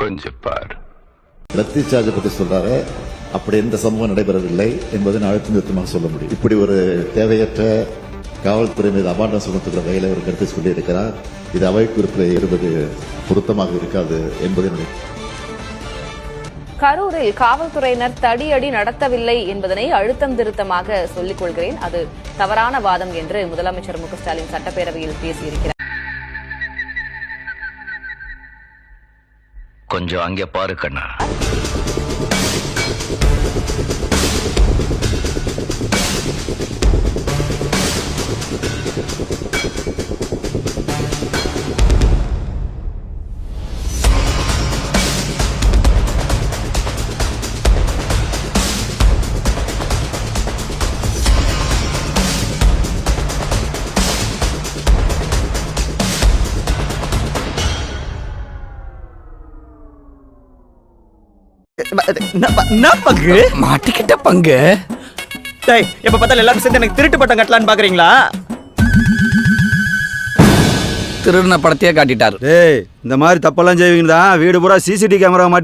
கொஞ்சம் பார். லத்தி சார்ஜ் பத்தி சொல்றாரு. அப்படி எந்த சம்பவம் நடைபெறவில்லை என்பதை நான் அழுத்தம் நிறுத்தமாக சொல்ல முடியும். இப்படி ஒரு தேவையற்ற காவல்துறை மீது அபாண்டம் சுமத்துகிற வகையில் ஒரு கருத்தை சொல்லி இருக்கிறார் இது அவை குறிப்பில் இருப்பது பொருத்தமாக இருக்காது என்பதை கரூரில் காவல்துறையினர் தடியடி நடத்தவில்லை என்பதனை அழுத்தம் திருத்தமாக சொல்லிக் கொள்கிறேன். அது தவறான வாதம் என்று முதலமைச்சர் மு க ஸ்டாலின் சட்டப்பேரவையில் பேசியிருக்கிறார். கொஞ்சம் அங்கே பாரு கண்ணா. என்ன பங்கு? மாட்டிக்கிட்ட பங்கு? டேய் எப்ப பார்த்தாலும் எல்லாரும் சேர்ந்து எனக்கு திருட்டு பட்டம் கட்டலான்னு பாக்குறீங்களா? திருடின படத்தையே காட்டிட்டாரு. டேய் இந்த மாதிரி தப்பெல்லாம் செய்வீங்க தான் வீடு பூரா சிசிடிவி கேமரா மாட்டி